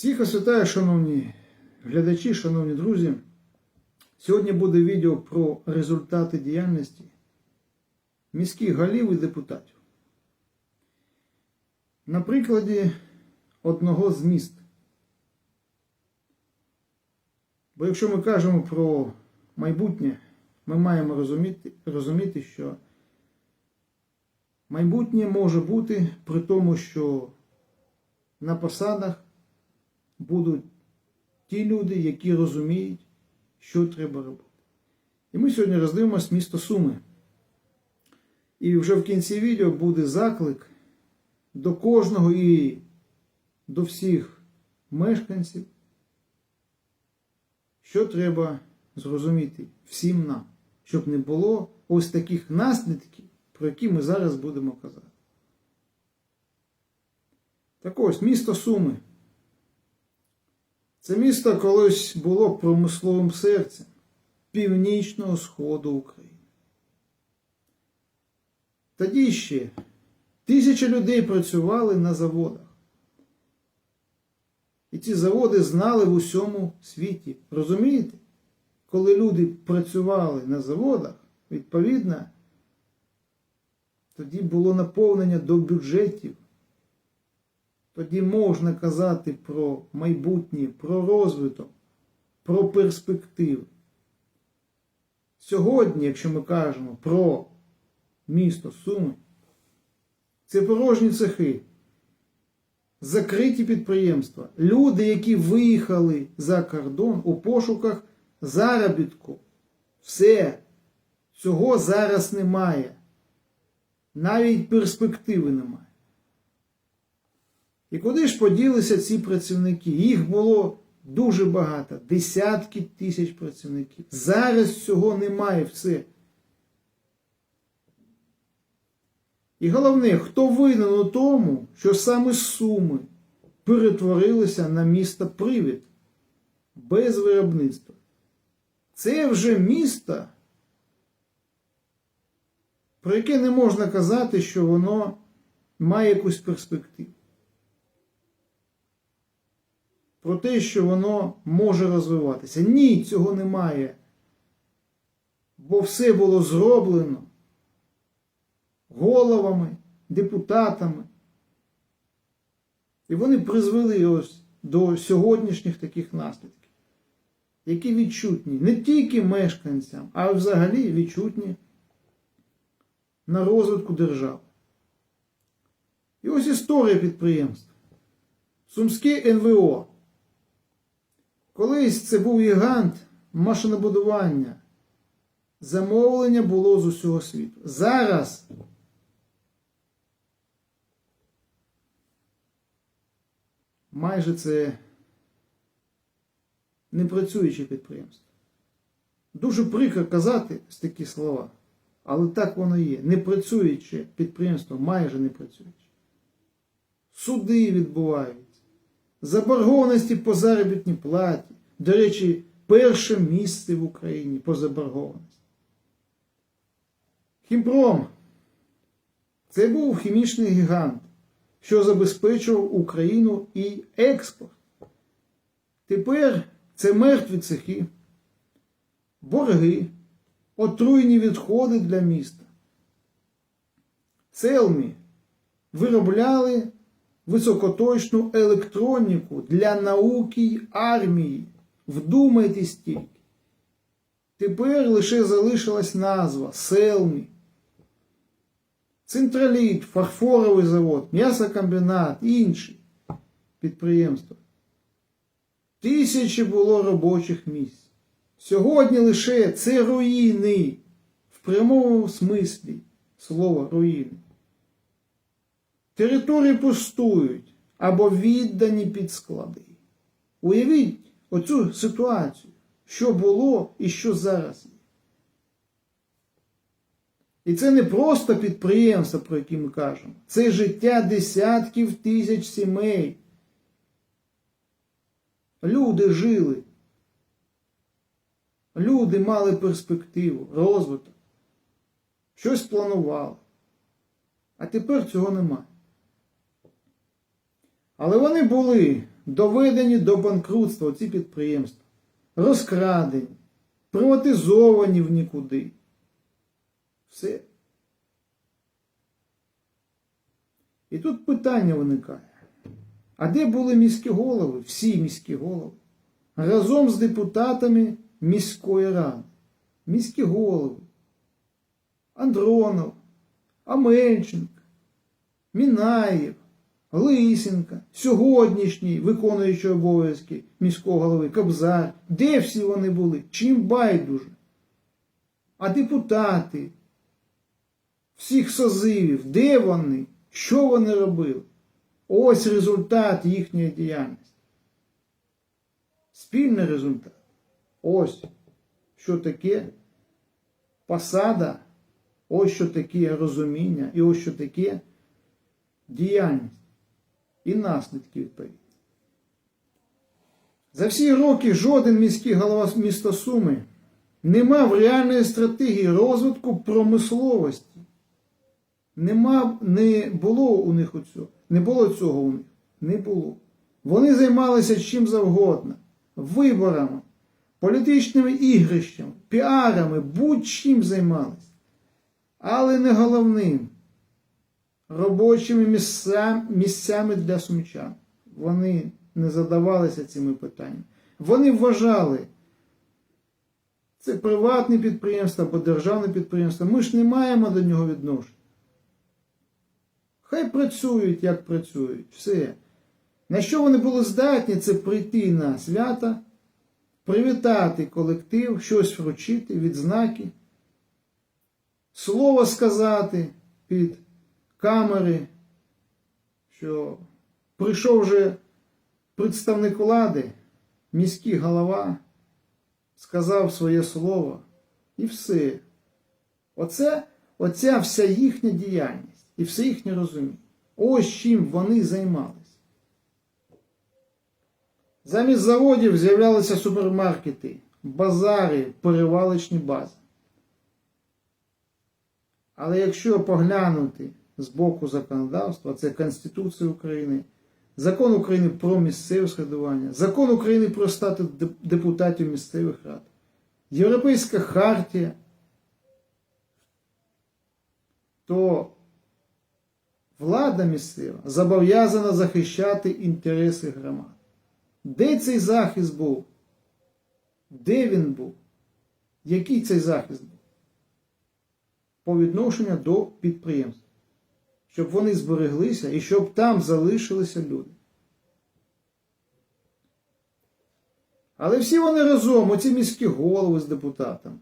Всіх вас вітаю, шановні глядачі, шановні друзі. Сьогодні буде відео про результати діяльності міських голів і депутатів. На прикладі одного з міст. Бо якщо ми кажемо про майбутнє, ми маємо розуміти, розуміти, що майбутнє може бути при тому, що на посадах будуть ті люди, які розуміють, що треба робити. І ми сьогодні роздивимось місто Суми. І вже в кінці відео буде заклик до кожного і до всіх мешканців, що треба зрозуміти всім нам, щоб не було ось таких наслідків, про які ми зараз будемо казати. Так ось, місто Суми. Це місто колись було промисловим серцем північного сходу України. Тоді ще тисячі людей працювали на заводах. І ці заводи знали в усьому світі. Розумієте? Коли люди працювали на заводах, відповідно, тоді було наповнення до бюджетів. Тоді можна казати про майбутнє, про розвиток, про перспективи. Сьогодні, якщо ми кажемо про місто Суми, це порожні цехи, закриті підприємства, люди, які виїхали за кордон у пошуках заробітку. Все, цього зараз немає. Навіть перспективи немає. І куди ж поділися ці працівники? Їх було дуже багато, десятки тисяч працівників. Зараз цього немає все. І головне, хто винен у тому, що саме Суми перетворилися на місто привід без виробництва. Це вже місто, про яке не можна казати, що воно має якусь перспективу. Про те, що воно може розвиватися. Ні, цього немає. Бо все було зроблено головами, депутатами. І вони призвели ось до сьогоднішніх таких наслідків, які відчутні не тільки мешканцям, а взагалі відчутні на розвитку держави. І ось історія підприємства. Сумське НВО. Колись це був гігант машинобудування. Замовлення було з усього світу. Зараз майже це непрацююче підприємство. Дуже прикро казати такі слова, але так воно є. Непрацююче підприємство майже не працююче. Суди відбуваються заборгованості по заробітній платі. До речі, перше місце в Україні по заборгованості. Хімпром це був хімічний гігант, що забезпечував Україну і експорт. Тепер це мертві цехи, борги, отруйні відходи для міста. Целмі виробляли високоточну електроніку для науки й армії. Вдумайтесь тільки. Тепер лише залишилась назва Селмі. Централіт, фарфоровий завод, м'ясокомбінат, інші підприємства. Тисячі було робочих місць. Сьогодні лише це руїни в прямому смислі слова руїни. Території пустують або віддані під склади. Уявіть оцю ситуацію, що було і що зараз є. І це не просто підприємства, про які ми кажемо. Це життя десятків тисяч сімей. Люди жили. Люди мали перспективу, розвиток. Щось планували. А тепер цього немає. Але вони були доведені до банкрутства ці підприємства, розкрадені, приватизовані в нікуди. Все. І тут питання виникає. А де були міські голови, всі міські голови, разом з депутатами міської ради? Міські голови, Андронов, Аменченко, Мінаєв, Лисенка, сьогоднішній виконуючий обов'язки міського голови Кобзар. Де всі вони були? Чим байдуже? А депутати всіх созивів, де вони? Що вони робили? Ось результат їхньої діяльності. Спільний результат. Ось що таке посада, ось що таке розуміння, і ось що таке діяльність і наслідки відповідні. За всі роки жоден міський голова міста Суми не мав реальної стратегії розвитку промисловості. Нема, не було у них оцього, не було цього у них. Не було. Вони займалися чим завгодно, виборами, політичними ігрищами, піарами, будь-чим займалися. Але не головним робочими місця, місцями для сумчан. Вони не задавалися цими питаннями. Вони вважали, це приватне підприємство або державне підприємство. Ми ж не маємо до нього відношення. Хай працюють, як працюють, все. На що вони були здатні, це прийти на свято, привітати колектив, щось вручити, відзнаки, слово сказати під камери, що прийшов вже представник влади, міський голова, сказав своє слово і все. Оце, оця вся їхня діяльність і все їхнє розуміння. Ось чим вони займалися. Замість заводів з'являлися супермаркети, базари, перевалочні бази. Але якщо поглянути з боку законодавства, це Конституція України, Закон України про місцеве складування, Закон України про статус депутатів місцевих рад, Європейська хартія, то влада місцева зобов'язана захищати інтереси громад. Де цей захист був? Де він був? Який цей захист був? По відношенню до підприємств. Щоб вони збереглися і щоб там залишилися люди. Але всі вони разом, оці міські голови з депутатами,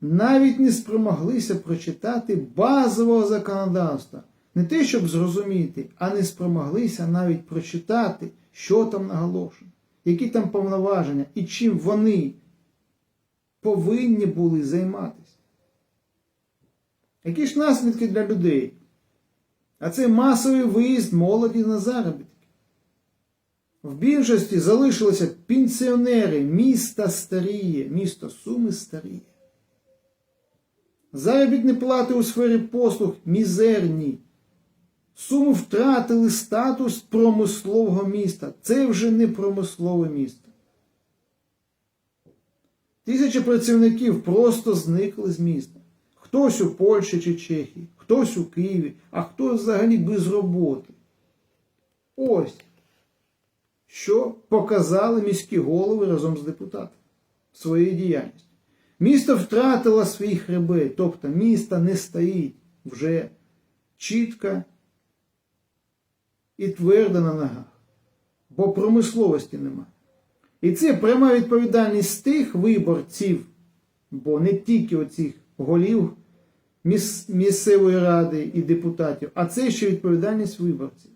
навіть не спромоглися прочитати базового законодавства. Не те, щоб зрозуміти, а не спромоглися навіть прочитати, що там наголошено, які там повноваження і чим вони повинні були займатися. Які ж наслідки для людей? А це масовий виїзд молоді на заробітки. В більшості залишилися пенсіонери, міста старіє, місто Суми старіє. Заробітні плати у сфері послуг мізерні. Суми втратили статус промислового міста. Це вже не промислове місто. Тисячі працівників просто зникли з міста. Хтось у Польщі чи Чехії, хтось у Києві, а хтось взагалі без роботи. Ось, що показали міські голови разом з депутатами своєю діяльністю. Місто втратило свій хребет, тобто місто не стоїть вже чітко і твердо на ногах, бо промисловості немає. І це пряма відповідальність тих виборців, бо не тільки оцих голів місцевої ради і депутатів, а це ще відповідальність виборців.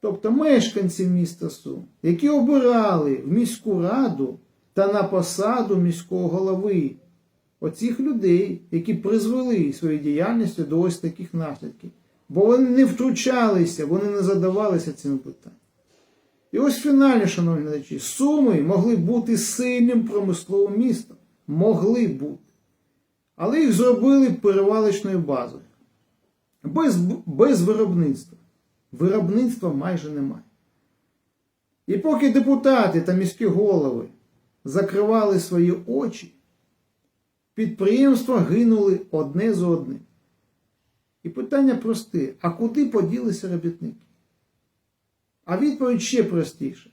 Тобто мешканців міста Сум, які обирали в міську раду та на посаду міського голови оцих людей, які призвели своєю діяльністю до ось таких наслідків. Бо вони не втручалися, вони не задавалися цим питанням. І ось фінальні, шановні глядачі, Суми могли бути сильним промисловим містом. Могли бути. Але їх зробили перевалочною базою. Без, без виробництва. Виробництва майже немає. І поки депутати та міські голови закривали свої очі, підприємства гинули одне за одним. І питання просте: а куди поділися робітники? А відповідь ще простіша.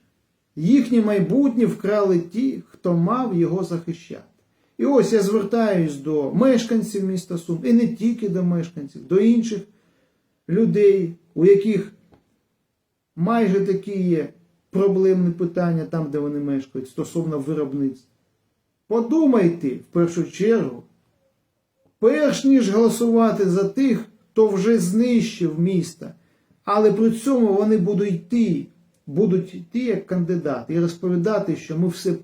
Їхнє майбутнє вкрали ті, хто мав його захищати. І ось я звертаюсь до мешканців міста Сум, і не тільки до мешканців, до інших людей, у яких майже такі є проблемні питання там, де вони мешкають, стосовно виробництва. Подумайте в першу чергу, перш ніж голосувати за тих, хто вже знищив місто, але при цьому вони будуть йти, будуть йти як кандидати і розповідати, що ми все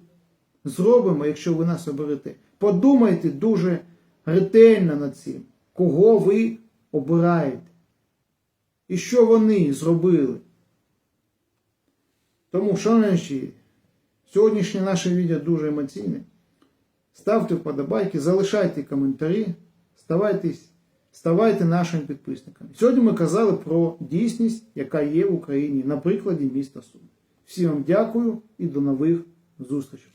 зробимо, якщо ви нас оберете. Подумайте дуже ретельно над цим, кого ви обираєте. І що вони зробили. Тому, шановні, сьогоднішнє наше відео дуже емоційне. Ставте вподобайки, залишайте коментарі, ставайте нашими підписниками. Сьогодні ми казали про дійсність, яка є в Україні на прикладі міста Сум. Всім вам дякую і до нових зустрічей.